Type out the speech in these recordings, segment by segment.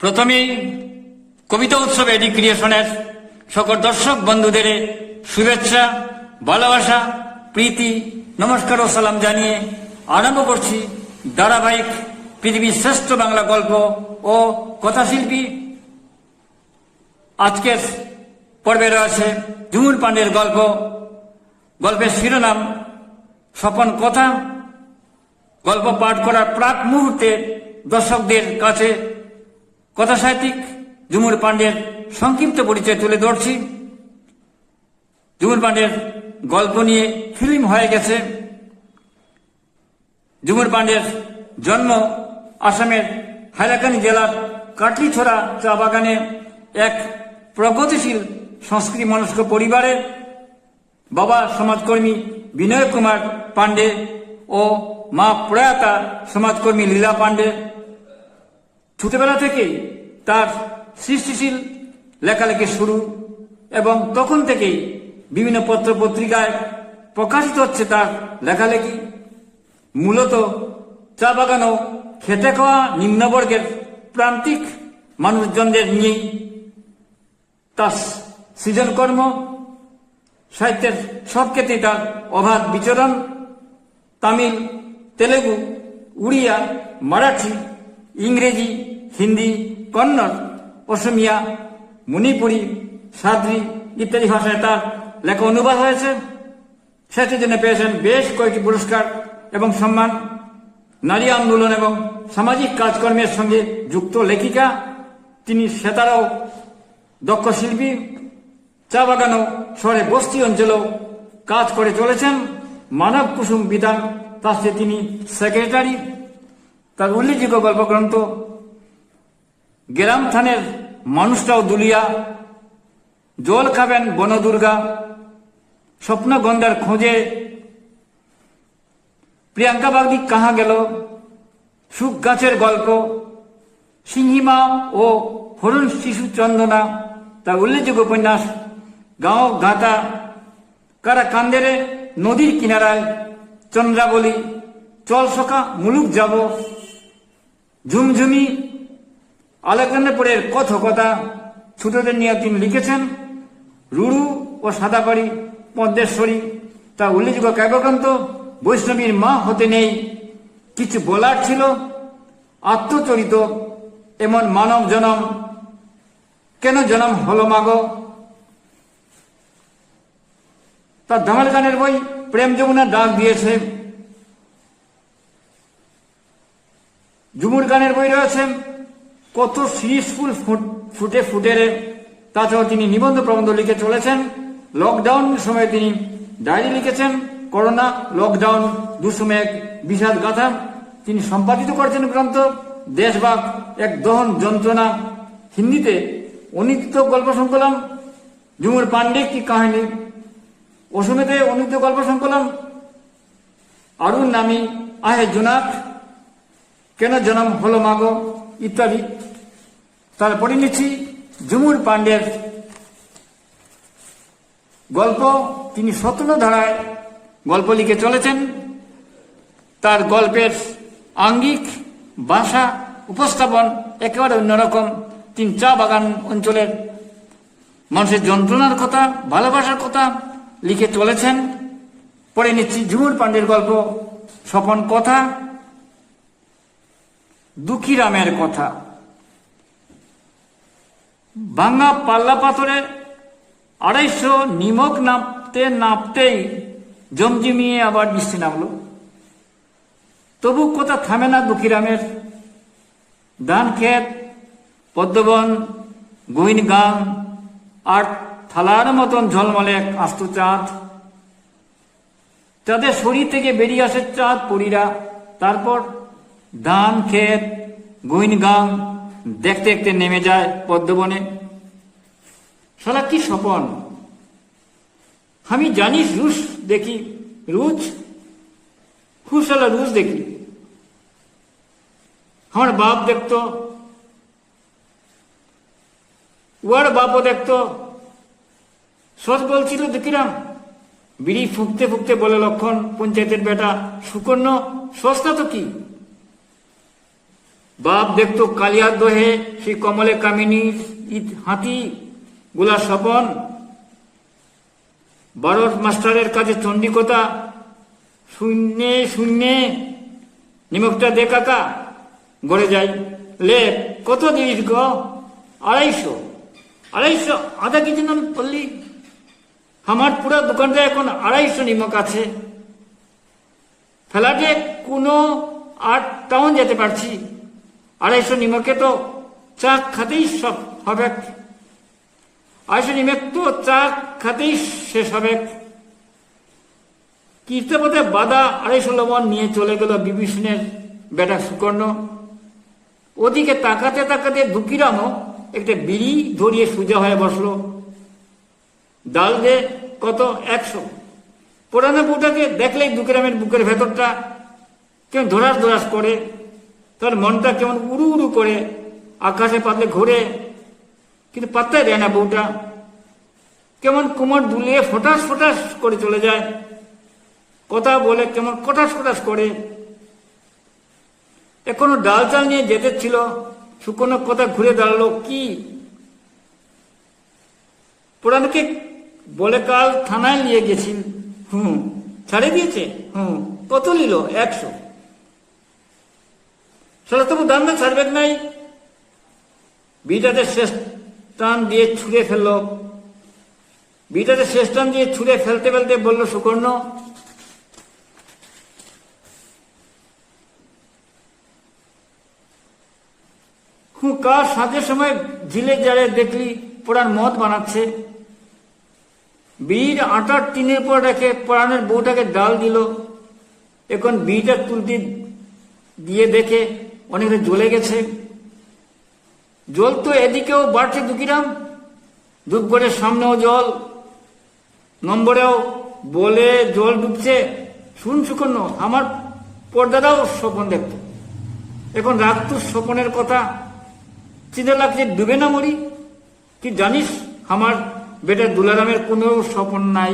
প্রথমেই কবিতা উৎসব এডি ক্রিয়েশনের সকল দর্শক বন্ধুদের শুভেচ্ছা, ভালোবাসা, প্রীতি, নমস্কার ও সালাম জানিয়ে আরম্ভ করছি ধারাবাহিক পৃথিবীর শ্রেষ্ঠ বাংলা গল্প ও কথাশিল্পী। আজকের পর্বে রয়েছে ঝুমুর পাণ্ডের গল্প। গল্পের শিরোনাম, স্বপন কথা। গল্প পাঠ করার প্রাক মুহূর্তে দর্শকদের কাছে কথা সাহিত্যিক ঝুমুর পাণ্ডের সংক্ষিপ্ত পরিচয় তুলে ধরছি। ঝুমুর পাণ্ডের গল্প নিয়ে ফিল্ম হয়ে গেছে। ঝুমুর পাণ্ডের জন্ম আসামের হাইলাকান্দি জেলার কাটলিছড়া চা বাগানে এক প্রগতিশীল সংস্কৃতি মনস্ক পরিবারে বাবা সমাজকর্মী বিনয় কুমার পাণ্ডে ও মা প্রয়াতা সমাজকর্মী লীলা পাণ্ডে ছোটবেলা থেকেই তার সৃষ্টিশীল লেখালেখি শুরু এবং তখন থেকেই বিভিন্ন পত্র পত্রিকায় প্রকাশিত হচ্ছে তার লেখালেখি। মূলত চা বাগান ও খেটে খাওয়া নিম্নবর্গের প্রান্তিক মানুষজনদের নিয়েই তার সৃজনকর্ম। সাহিত্যের সব ক্ষেত্রে তার অবাধ বিচরণ, তামিল, তেলেগু, উড়িয়া, মারাঠি ইংরেজি, হিন্দি, কন্নড়, অসমিয়া, মণিপুরি, সাদ্রি ইত্যাদি ভাষায় তার লেখা অনুবাদ হয়েছে। সেটির জন্য পেয়েছেন বেশ কয়েকটি পুরস্কার এবং সম্মান। নারী আন্দোলন এবং সামাজিক কাজকর্মের সঙ্গে যুক্ত লেখিকা, তিনি সেতারাও, দক্ষ শিল্পী, চা বাগানও, শহরে বস্তি অঞ্চলেও কাজ করে চলেছেন। মানব কুসুম বিধান ট্রাস্টে তিনি সেক্রেটারি তার উল্লেখযোগ্য গল্পগ্রন্থ, গ্রাম থানের মানুষটাও দুলিয়া, জল খাবেন বনদুর্গা, স্বপ্নগন্ধার খোঁজে, প্রিয়াঙ্কা বাগদি কাহা গেল, সুখ গাছের গল্প, সিংহিমা ও হরণ শিশু চন্দনা, তার উল্লেখযোগ্য উপন্যাস, গাঁও গাঁথা কারা কান্দেরে নদীর কিনারায়, চন্দ্রাবলী, চল সকা মুলুক যাব ঝুমঝুমি আলেকজান্ডারপুরের কথকতা ছোটদের নিয়ে তিনি লিখেছেন রুরু ও সাদাবাড়ি, পদ্মেশ্বরী। তা উল্লেখযোগ্য কাব্যগ্রন্থ বৈষ্ণবীর মা হতে নেই। কিছু বলার ছিল, আত্মচরিত, এমন মানব জনম। কেন জনম হল মাগো? তার ধামাল গানের বই প্রেম যমুনা ডাক দিয়েছে। ঝুমুর গানের বই রয়েছে কত সিরিজ ফুল ফুটে ফুটেরে তাছাড়াও তিনি নিবন্ধ প্রবন্ধ লিখে চলেছেন। লকডাউন সময়ে তিনি ডায়েরি লিখেছেন। করোনা লকডাউন দুসময় এক বিষাদ গাথা। তিনি সম্পাদিত করেছেন গ্রন্থ। দেশবাগ এক দহন যন্ত্রণা। হিন্দিতে অনিদিত গল্প সংকলন। ঝুমুর পাণ্ডে কি কাহিনী? অসমেতে অনিদিত গল্প সংকলন। আরুন নামি আহে জোনাক। কেন জনম হলো মাগো? ইত্যাদি। তারপরে নিচ্ছি ঝুমুর পাণ্ডের গল্প। তিনি স্বতন্ত্র ধারায় গল্প লিখে চলেছেন। তার গল্পের আঙ্গিক, ভাষা, উপস্থাপন একেবারে অন্যরকম। তিনি চা বাগান অঞ্চলের মানুষের যন্ত্রণার কথা, ভালোবাসার কথা লিখে চলেছেন। পড়ে নিচ্ছি ঝুমুর পাণ্ডের গল্প, স্বপন কথা দুঃখীরামের কথা। ভাঙ্গা পাল্লা পাথরে আড়াইশো নিমক নাপতে নাপতেই জমজমিয়ে আবার বৃষ্টি নামলো। তবু কথা থামে না দুঃখীরামের ধান ক্ষেত, পদ্মবন গহিন গান আর থালার মতন ঝলমলে এক আস্ত চাঁদ। তাদের শরীর থেকে বেরিয়ে আসে চাঁদ পরীরা। তারপর ধান ক্ষেত গহিন গান দেখতে দেখতে নেমে যায় পদ্মবনে। সালা কি স্বপন? আমি জানিস রুশ দেখি, রুচ? খুশালা রুশ দেখি। আমার বাপ দেখতো। ওর বাপও দেখতো। সস বলছিল দেখিলাম বিড়ি ফুঁকতে ফুঁকতে বলে লক্ষণ, পঞ্চায়েতের বেটা সুকর্ণ সস্তা তো কি? বাপ দেখতো কালিয়ার দোহে সেই কমলে কামিনীর ইট হাতি, গুলা স্বপন। বারোর মাস্টারের কাছে চণ্ডীকতা শূন্যে শূন্যে নিমকটা দে কাকা, গড়ে যাই। লে, কত দিস গো? আড়াইশো আড়াইশো, আধা কেজি নাম বললি আমার পুরো দোকানটা এখন আড়াইশো নিমক আছে। ফ্ল্যাটে কোনো আট টাউন যেতে পারছি। আড়াইশো নিমকে তো চা খাতেই সব হবে। আড়াইশো নিমক তো চা খাতেই শেষ হবে। কীর্তপথে বাদা আড়াইশো লবণ নিয়ে চলে গেল বিভীষণের বেটা সুকর্ণ। ওদিকে তাকাতে তাকাতে দুকিরামও একটা বিড়ি ধরিয়ে সোজা হয়ে বসল। ডাল দে কত একশো। পুরানো বউটাকে দেখলেই দুকিরামের বুকের ভেতরটা কেউ ধরাস ধরাস করে। তার মনটা কেমন উড়ু উড়ু করে, আকাশে পাতলে ঘোরে, কিন্তু পাত্তাই দেয় না বউটা। কেমন কোমর দুলিয়ে ফোটাস ফোটাস করে চলে যায়। কথা বলে কেমন কটাস কটাস করে। এখনও ডাল চাল নিয়ে যেতে ছিল, শুকনো কথা ঘুরে দাঁড়াল, কি? পুরানকে বলে, কাল থানায় নিয়ে গেছি। হুম ছাড়ে দিয়েছে? হুম, কত নিল? একশো। সেটা তবু দাম না নাই। বিটাতে শেষ টান দিয়ে ছুঁড়ে ফেলল। বিটাতে শেষ টান দিয়ে ছুঁড়ে ফেলতে ফেলতে বলল, সুকর্ণ কার সাঁঝের সময় ঝিলে জারে দেখলি পোড়ার মদ বানাচ্ছে? বীর আটার টিনের পর রেখে পড়ানোর বউটাকে ডাল দিল। এখন বিটা তুলতে দিয়ে দেখে অনেকটা জ্বলে গেছে। জল তো এদিকেও বাড়ছে দুকিরাম দুপুরের সামনেও জল, নম্বরেও বলে জল ডুবছে। শুন সুকন্য, আমার পর্দাদাও স্বপন দেখত। এখন রাখতো স্বপনের কথা। চিন্তা লাগছে, ডুবে না মরি? কি জানিস, আমার বেটা দুলারামের কোনো স্বপন নাই।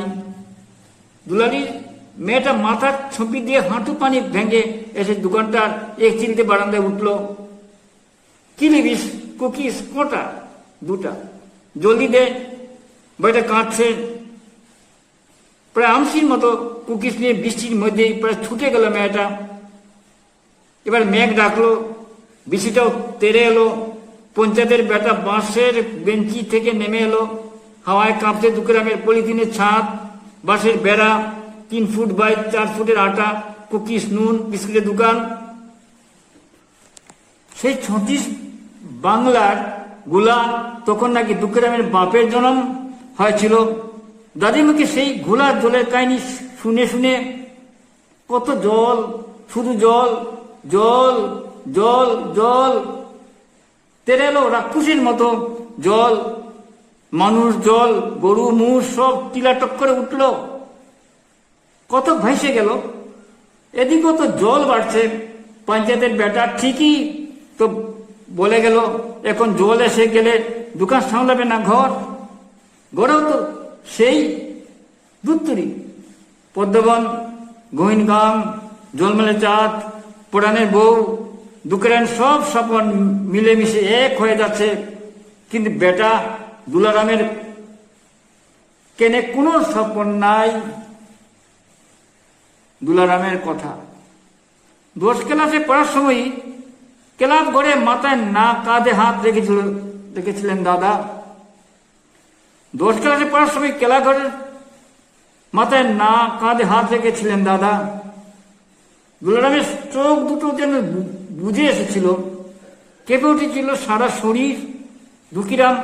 দুলারির মেয়েটা মাথার ছবি দিয়ে হাঁটু পানি ভেঙে এসে দোকানটার এক চিলতে বারান্দায় উঠল। কি নিবিস? কুকিস কটা? দুটা। জলদি দে। বইটা কাঁদছে। প্রায় আমসির মতো কুকিস নিয়ে বৃষ্টির মধ্যেই প্রায় ছুটে গেল মেয়েটা। এবার মেঘ ডাকলো। বৃষ্টিটাও তেরে এলো। পঞ্চায়েতের বেটা বাঁশের বেঞ্চি থেকে নেমে এলো। হাওয়ায় কাঁপতে দুগ্রামের পলিথিনের ছাদ, বাঁশের বেড়া তিন ফুট বাই চার ফুটের আটা কুকিস নুন, বিস্কুটের দোকান। সেই ছত্রিশ বাংলারগুলা তখন নাকি দুগ্রামের বাপের জন্ম হয়েছিল। দাদিমাকে সেই ঘোলার জলের কাহিনী শুনে শুনে কত জল, শুধু জল জল জল জল তেরে এলো রাক্ষসীর মতো জল, মানুষ জল, গরু, মুষ, সব টিলাটক করে উঠল। কত ভাইসে গেল। এদিকেও তো জল বাড়ছে। পঞ্চায়েতের বেটা ঠিকই তো বলে গেল, এখন জল এসে গেলে দোকান সামলাবে না ঘর। ঘরেও তো সেই দুত্তরি পদ্মবন, গোহিনগাম, জলমেলে চাঁদ, পুরাণের বউ, দুকরান সব স্বপন মিলেমিশে এক হয়ে যাচ্ছে। কিন্তু বেটা দুলারামের কেনে কোনো স্বপন নাই। দুলারামের কথা। দোষ ক্লাসে পড়ার সময় ক্লাব ঘরে মাথায় না কাঁধে হাত রেখেছিল, রেখেছিলেন দাদা। দোষ ক্লাসে পড়ার সময় কেলা ঘরের মাথায় না কাঁধে হাত রেখেছিলেন দাদা। দুলারামের চোখ দুটো যেন বুঝে এসেছিল। কেঁপে উঠেছিল সারা শরীর দুকিরাম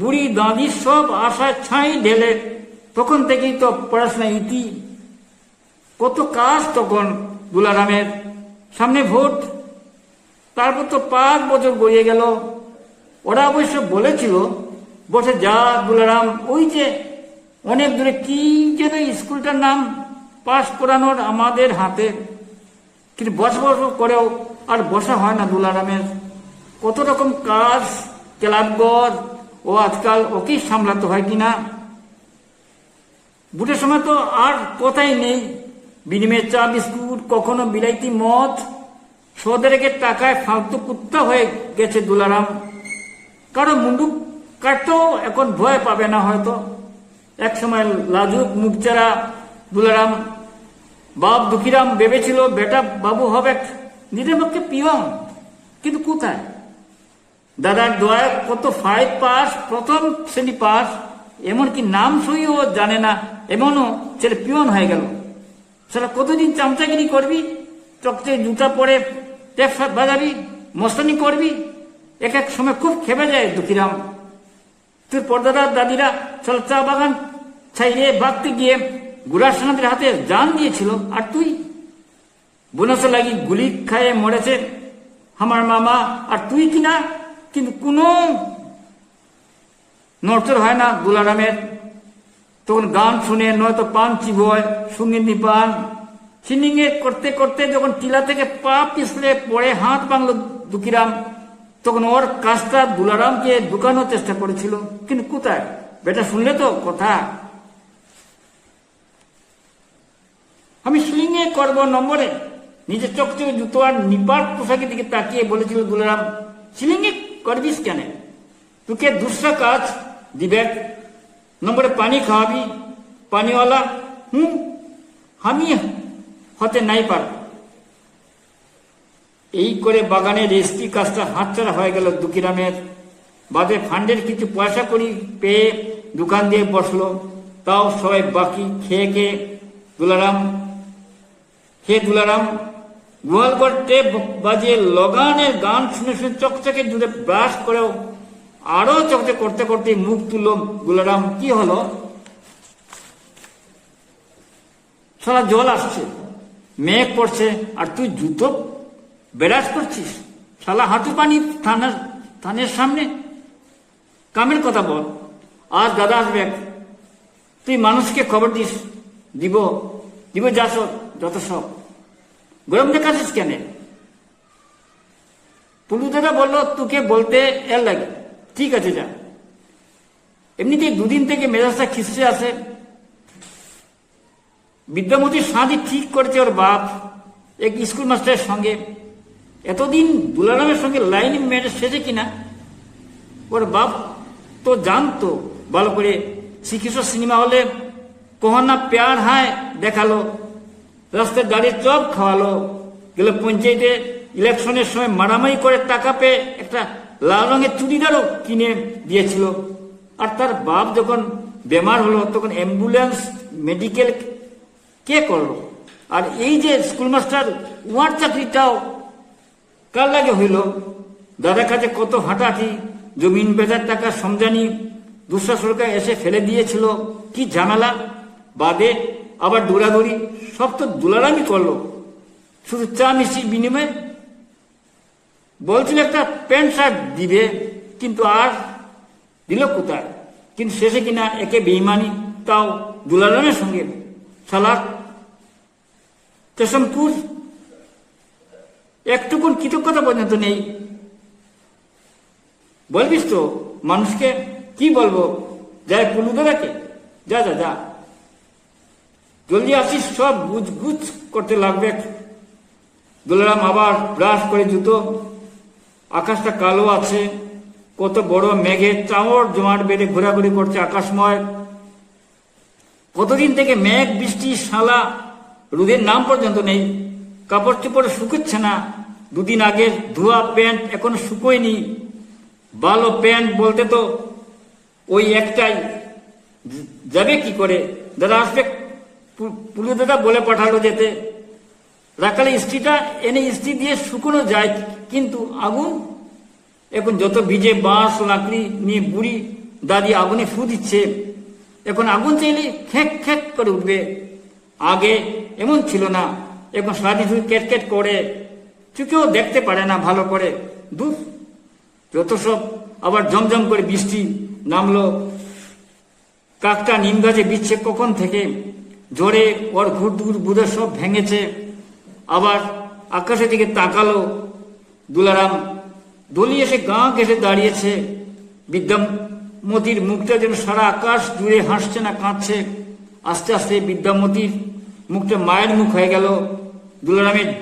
বুড়ি দাঁড়ি সব আশায় ছাই ঢেলে। তখন থেকেই তো পড়াশোনা ইতি কত কাজ তখন দুলারামের। সামনে ভোট। তারপর তো পাঁচ বছর গড়িয়ে গেল। ওরা অবশ্য বলেছিল, বসে যা দুলারাম, ওই যে অনেক দূরে কি যেন স্কুলটার নাম পাস করানোর আমাদের হাতে। কিন্তু বস বস করেও আর বসা হয় না দুলারামের। কত রকম কাজ, ক্লাবঘর ও আজকাল ওকেই সামলাতে হয় কিনা বুটের সময় তো আর কথাই নেই। বিনিময়ে চা, বিস্কুট, কখনো বিলাইতি মদ, সোদেরকে টাকায় ফালতু কুত্তা হয়ে গেছে দুলারাম। কারও মুন্ডু কাটতেও এখন ভয় পাবে না হয়তো। এক সময় লাজুক মুখচারা দুলারাম, বাপ দুঃখীরাম ভেবেছিল, বেটা, বাবু হবে নিজের পক্ষে পিয়ন, কিন্তু কোথায়? দাদার দোয়ায় কত ফাইভ পাস, প্রথম শ্রেণি পাস, এমনকি নাম সইও জানে না, এমনও ছেলে পিয়ন হয়ে গেল। সেটা কতদিন চামচাগিরি করবি? চকচে জুতা পরে ট্যাপ বাজাবি, মস্তানি করবি? এক এক সময় খুব খেপে যায় দুঃখীরাম। তুই পর্দাদার দাদিরা চল চা বাগান ছাইয়ে বাঁধতে গিয়ে গুড়ার সেনাদের হাতে জান দিয়েছিল, আর তুই? বোনাসে লাগি গুলি খায়ে মরেছে আমার মামা, আর তুই কিনা? কিন্তু কোনো নড়চড় হয় না দুলারামের তখন গান শুনে নয়তো পান চিবয় সুগিন্দি পান। সিনিংয়ে করতে করতে যখন টিলা থেকে পা পিছলে পড়ে হাত বাংলো দুকিরাম তখন ওর কাজটা দুলারামকে ঢুকানোর চেষ্টা করেছিল। কিন্তু কোথায়? বেটা শুনলে তো কথা। আমি স্লিংয়ে করব নম্বরে। নিজের চোখ থেকে জুতো আর নিপাট পোশাকের দিকে তাকিয়ে বলেছিল দুলারাম স্লিংয়ে করবিস কেন? তোকে দুসরা কাজ দিবে নম্বরে পানি খাওয়াবি পানিওয়ালা হুম আমি হতে নাই পারব এই করে বাগানের রেস্টি কাজটা হাতছাড়া হয়ে গেল দুকিরামের বাদে ফান্ডের কিছু পয়সা করি পেয়ে দোকান দিয়ে বসল তাও সবাই বাকি খেয়ে খেয়ে দুলারাম হে দুলারাম গোয়ালঘর টেপ বাজিয়ে লগানের গান শুনে শুনে চকচকে জুড়ে ব্রাশ করেও আরও চকচক করতে করতে মুখ তুলল দুলারাম কি হলো? সারা জল আসছে, মেঘ পড়ছে, আর তুই জুতো বেরাজ করছিস? শালা হাঁটু পানি থানার, থানের সামনে? কামের কথা বল, আজ দাদা আসবে তুই মানুষকে খবর দিস, দিব দিব যা সব, যত সব। গরম দেখাচ্ছিস কেন? পুলু দাদা বলল, তোকে বলতে এর লাগে। ঠিক আছে, যা। এমনিতেই দুদিন থেকে মেজাজটা খিসে আছে। বিদ্যামতির সাঁদি ঠিক করেছে ওর বাপ, এক স্কুল মাস্টারের সঙ্গে। এতদিন দুলারামের সঙ্গে লাইন মেরে সেজে কিনা? ওর বাপ তো জানতো, ভালো করে। শ্রীকৃষ্ণ সিনেমা হলে কহনা প্যার হায় দেখাল রাস্তায় দাঁড়িয়ে চপ খাওয়ালো, গেল পঞ্চায়েতে ইলেকশনের সময় মারামারি করে টাকা পেয়ে একটা লাল রঙের চুড়িদারও কিনে দিয়েছিল। আর তার বাপ যখন বেমার হলো, তখন অ্যাম্বুলেন্স মেডিকেল কে করল? আর এই যে স্কুল মাস্টার উয়ার চাকরিটাও কার লাগে হইল? দাদা কাছে কত হাঁটাহাঁটি, জমিন বেচার টাকা সমজানি দুসরা সরকার এসে ফেলে দিয়েছিল, কি ঝামেলা? বাদে আবার দৌড়াদৌড়ি, সব তো দুলারামই করল। শুধু চা মিষ্টির বিনিময়ে বলছিল একটা প্যান্ট শার্ট দিবে, কিন্তু আর দিল কোথায়? কিন্তু শেষে কিনা একে বেইমানি তাও দুলারামের সঙ্গে। সালাক তেসমপুর একটুকুন কৃতজ্ঞতা পর্যন্ত নেই। বলবিস তো, মানুষকে কি বলব? যায় পুলু দাদাকে যা যা যা। জলদি আসিস, সব গুজ করতে লাগবে। দুলারাম আবার ব্রাশ করে জুতো আকাশটা কালো আছে, কত বড় মেঘের চাঁড় জমাট বেড়ে ঘোরাঘুরি করছে আকাশময়। কতদিন থেকে মেঘ, বৃষ্টি, শালা, রোদের নাম পর্যন্ত নেই। কাপড় চোপড় শুকোচ্ছে না। দুদিন আগে ধোয়া প্যান্ট এখনও শুকোয়নি। ভালো প্যান্ট বলতে তো ওই একটাই। যাবে কি করে? দাদা আসবে পুলু দাদা বলে পাঠালো যেতে। রাখালে ইস্ত্রিটা এনে ইস্ত্রি দিয়ে শুকনো যায়, কিন্তু আগুন, এখন যত ভিজে বাঁশ, লাকড়ি নিয়ে বুড়ি দাদি আগুনে ফু দিচ্ছে, এখন আগুন চাইলে খেক খেক করে উঠবে। আগে এমন ছিল না, এখন সারাদিন শুধু কেট করে, চোখেও দেখতে পারে না ভালো করে। দূর যত সব আবার জমজম করে বৃষ্টি নামলো, কাকটা নিম গাছে বিচ্ছে কখন থেকে? জোরে ওর ঘুরদুর বুধের সব ভেঙেছে। আবার আকাশের দিকে তাকালো। দুলারাম দলি এসে গাঁ এসে দাঁড়িয়েছে। বিদ্যামতির মুখটা যেন সারা আকাশ জুড়ে হাসছে না কাঁদছে। আস্তে আস্তে বিদ্যামতির মুখটা মায়ের মুখ হয়ে গেল। দুলারামের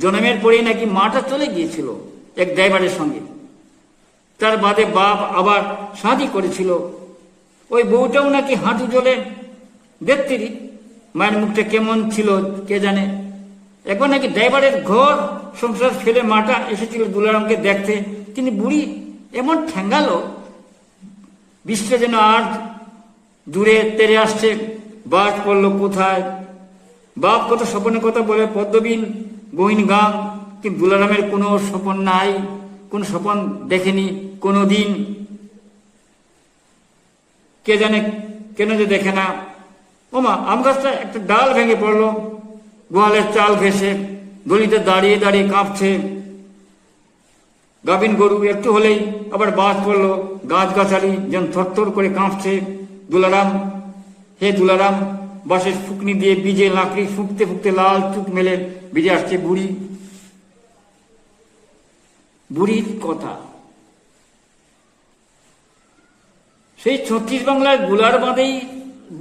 জন্মের পরেই নাকি মাটা চলে গিয়েছিল এক ড্রাইভারের সঙ্গে। তার বাদে বাপ আবার শাদি করেছিল। ওই বউটাও নাকি হাঁটু জলে। দেখতেরি মায়ের মুখটা কেমন ছিল কে জানে। একবার নাকি ড্রাইভারের ঘর, সংসার ফেলে মাটা এসেছিল দুলারামকে দেখতে। তিনি বুড়ি, এমন ঠেঙ্গালো বৃষ্টি যেন আর দূরে তেরে আসছে, বাস পড়ল কোথায়? বাপ কত স্বপনের কথা বলে, পদ্মবিন বহিন গান, কিন্তু দুলারামের কোনো স্বপন নাই, কোন স্বপন দেখেনি কোনো দিন কে জানে, কেন যে দেখে না। ওমা, আম গাছটা একটা ডাল ভেঙে পড়ল। গোয়ালের চাল ঘেসে গলিতে দাঁড়িয়ে দাঁড়িয়ে কাঁপছে। গাভিন গরু একটু হলেই আবার বাজ গাছ গাছালি যেন থরথর করে কাঁপছে। দুলারাম, হে দুলারাম, বাঁশের ফুকনি দিয়ে বীজে লাকড়ি ফুঁকতে ফুঁকতে লাল চুক মেলে বেজে আসছে বুড়ি। বুড়ির কথা। সেই ছত্রিশ বাংলারগুলার বাঁধেই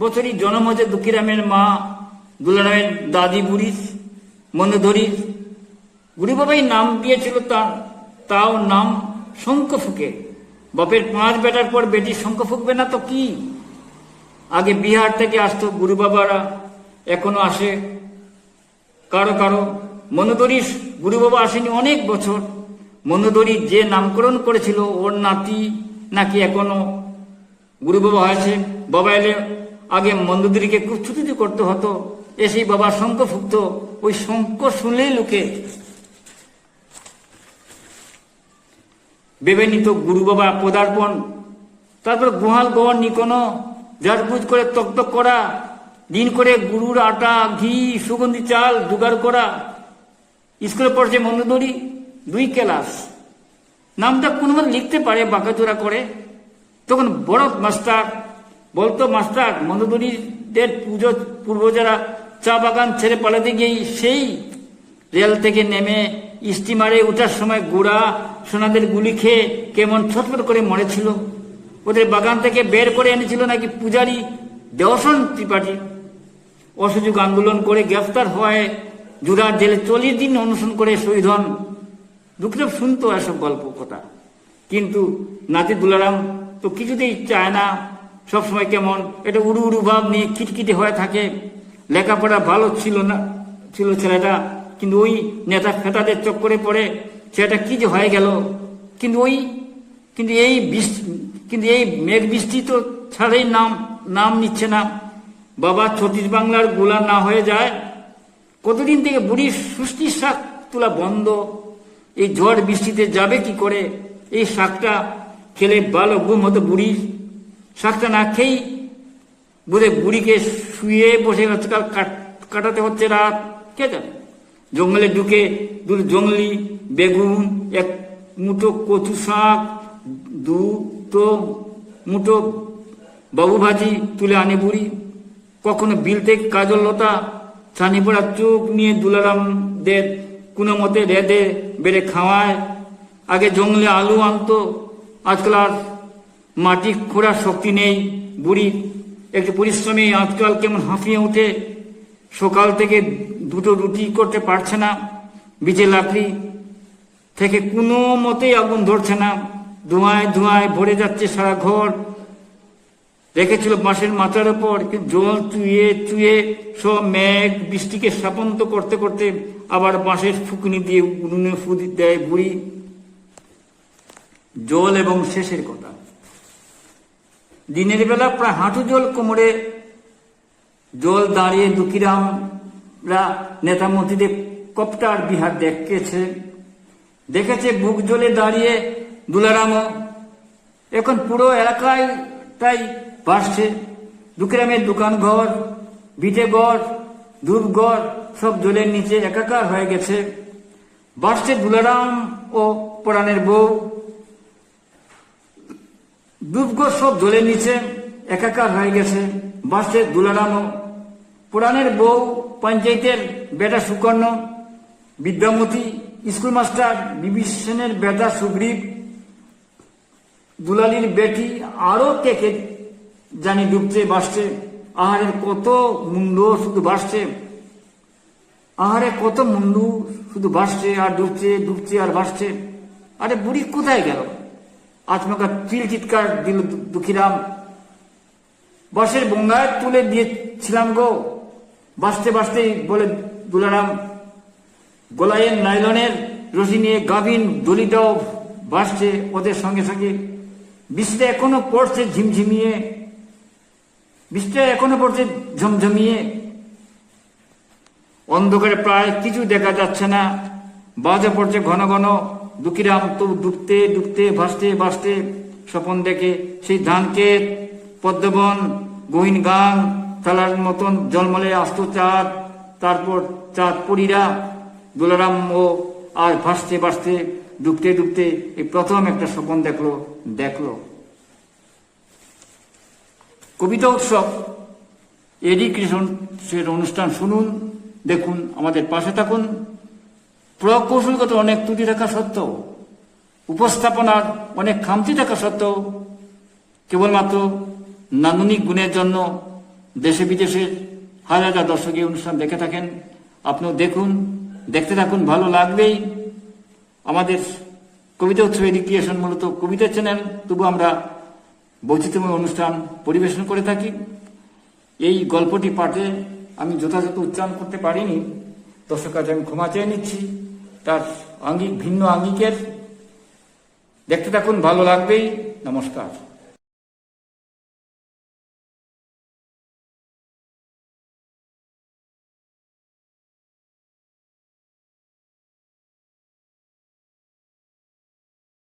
বছরই জন্ম হয়েছে দুঃখীরামের মা। দুলারামের দাদি বুড়ির মন্দধরির বুড়ি বাবাই নাম দিয়েছিল তা, তাও নাম শঙ্খ ফুকে। বাপের পাঁচ বেটার পর বেটি শঙ্খ ফুকবে না তো কি? আগে বিহার থেকে আসতো গুরু বাবারা, এখনও আসে। কারও কারও মনোদরিস গুরু বাবা আসেনি অনেক বছর। মনোদরি যে নামকরণ করেছিল, ওর নাতি নাকি এখনও গুরু বাবা হয়েছে। বাবা এলে আগে মন্দোদরিকে খুব ছুটি করতে হতো। এসেই বাবা শঙ্খ ফুকত ওই শঙ্খ শুনলেই লোকে ভেবে নিত গুরু বাবা পদার্পণ, তারপর গোহাল গোয়ার নিকোনো ঝাড়পুজ করে তক্তক করা, দিন করে গুরুর আটা, ঘি, সুগন্ধি, চাল জোগাড় করা, স্কুলে পড়ছে মন্দদরি, দুই ক্লাস। নামটা কোনো মতে লিখতে পারে, বাঁকাচোরা করে। তখন বড় মাস্টার, বলতো মাস্টার, মন্দদরিদের পুজো পূর্বজারা চা বাগান ছেড়ে পালাতে গিয়েই সেই রেল থেকে নেমে স্টিমারে ওঠার সময় গোড়া সোনাদের গুলি খেয়ে কেমন ছটফট করে মরেছিল ওদের বাগান থেকে বের করে এনেছিল নাকি পূজারি দেওসন ত্রিপাঠী। অসহযোগ আন্দোলন করে গ্রেফতার হওয়ায় জুরার জেলে চল্লিশ দিন অনুসরণ করে শহীদ হন। দুঃখদেব শুনতো এসব গল্প কথা। কিন্তু নাতি দুলারাম তো কিছুতেই চায় না। সবসময় কেমন এটা উড়ু উড়ু ভাব নিয়ে খিটখিটে হয়ে থাকে। লেখাপড়া ভালো ছিল না, ছিল ছেলেটা, কিন্তু ওই নেতা ফেতাদের চক্করে পড়ে, ছেলেটা কি যে হয়ে গেল? কিন্তু ওই, কিন্তু এই বৃষ্টি কিন্তু এই মেঘ বৃষ্টি তো ছাড়াই নাম নাম নিচ্ছে না। বাবা ছত্রিশ বাংলার গোলা না হয়ে যায়। কতদিন থেকে বুড়ির সুষ্টির শাক তোলা বন্ধ। এই ঝড় বৃষ্টিতে যাবে কি করে? এই শাকটা খেলে ভালো ঘুম হতো বুড়ির। শাকটা না খেয়েই বোধহয় বুড়িকে শুয়ে বসে আজকাল কাটাতে হচ্ছে রাত, কে জানে? জঙ্গলে ঢুকে দুটো জঙ্গলি, বেগুন, এক মুঠো কচু শাক, দুটো মুঠো বাবু ভাজি তুলে আনে বুড়ি। কখনো বিল থেকে কাজল লতা, ছানি পড়া চোখ নিয়ে দুলারামদের কোনো মতে রেঁধে বেড়ে খাওয়ায়। আগে জঙ্গলে আলু আনতো, আজকাল আর মাটি খোঁড়ার শক্তি নেই বুড়ি একটু পরিশ্রমে, আজকাল কেমন হাঁফিয়ে ওঠে সকাল থেকে দুটো রুটি করতে পারছে না বিচে লাকড়ি থেকে কোনো মতেই আগুন ধরছে না, ধোঁয়ায় ধোঁয়ায় ভরে যাচ্ছে সারা ঘর। রেখেছিল বাঁশের মাথার ওপর জল চুয়ে চুয়ে সব মেঘ বৃষ্টিকে স্থাপন্ত করতে করতে আবার বাঁশের ফুকনি দিয়ে উনুনে ফুদি দেয় বুড়ি। জল এবং শেষের কথা। দিনের বেলা প্রায় হাঁটু জল কোমরে, জল দাঁড়িয়ে দুঃখীরামরা নেতা মন্ত্রীদের কপ্টার বিহার দেখেছে। দেখেছে বুক জলে দাঁড়িয়ে দুলারামও। এখন পুরো এলাকায় তাই বাড়ছে। ঘর ভিটে ঘর ধূপঘর সব জলের নিচে একাকার হয়ে গেছে। বাড়ছে দুলারাম ও পরাণের বউ। দুর্গর সব জলের নিচে, একাকার হয়ে গেছে বাসে দুলারামও পুরাণের বউ পঞ্চায়েতের বেটা সুকর্ণ, বিদ্যামতী, স্কুল মাস্টার বিভীষণের বেটা সুগ্রীব, দুলালির বেটি আরও কে কে জানি ডুবছে বাসছে আহারের কত মুন্ড শুধু বাসছে আহারে কত মুন্ডু শুধু ভাসছে আর ডুবছে ডুবছে, আর ভাসছে আরে বুড়ি কোথায় গেল? আচমকা চিল চিৎকার দিল দুঃখীরাম। বাসের বঙ্গায় তুলে দিয়েছিলাম গো। বাঁচতে বাঁচতেই বলে দুলারাম গোলায়ের নাইলনের রশি নিয়ে গাভিন দলিটাও বাসছে ওদের সঙ্গে সঙ্গে। বৃষ্টিটা এখনও পড়ছে ঝিমঝিমিয়ে বৃষ্টিটা এখনও পড়ছে ঝমঝমিয়ে। অন্ধকারে প্রায় কিছু দেখা যাচ্ছে না। বাজে পড়ছে ঘন ঘন। দুঃখীরাম তো ডুবতে ডুবতে, ভাসতে ভাসতে স্বপন দেখে সেই ধানকে পদ্মবন, গহীন গাং, থালার মতন জলমলে আস্ত চাঁদ, তারপর চাঁদ পরীরা, দুলারাম ও আর ভাসতে ভাসতে, ডুবতে ডুবতে এই প্রথম একটা স্বপন দেখল দেখল। কবিতা উৎসব এডুকেশনের অনুষ্ঠান শুনুন, দেখুন, আমাদের পাশে থাকুন। প্রকৌশলগত অনেক ত্রুটি থাকা সত্ত্বেও, উপস্থাপনার অনেক খামতি থাকা সত্ত্বেও, কেবলমাত্র নান্দনিক গুণের জন্য দেশে বিদেশে হাজার হাজার দর্শক এই অনুষ্ঠান দেখে থাকেন। আপনিও দেখুন, দেখতে থাকুন, ভালো লাগবেই। আমাদের কবিতা উৎসব এডুকেশন মূলত কবিতা চ্যানেল, তবু আমরা বৈচিত্র্যময় অনুষ্ঠান পরিবেশন করে থাকি। এই গল্পটি পাঠে আমি যথাযথ উচ্চারণ করতে পারিনি। দর্শক কাছে আমি ক্ষমা চেয়ে নিচ্ছি। তার আঙ্গিক ভিন্ন আঙ্গিকের। দেখতে থাকুন ভালো লাগবেই। নমস্কার।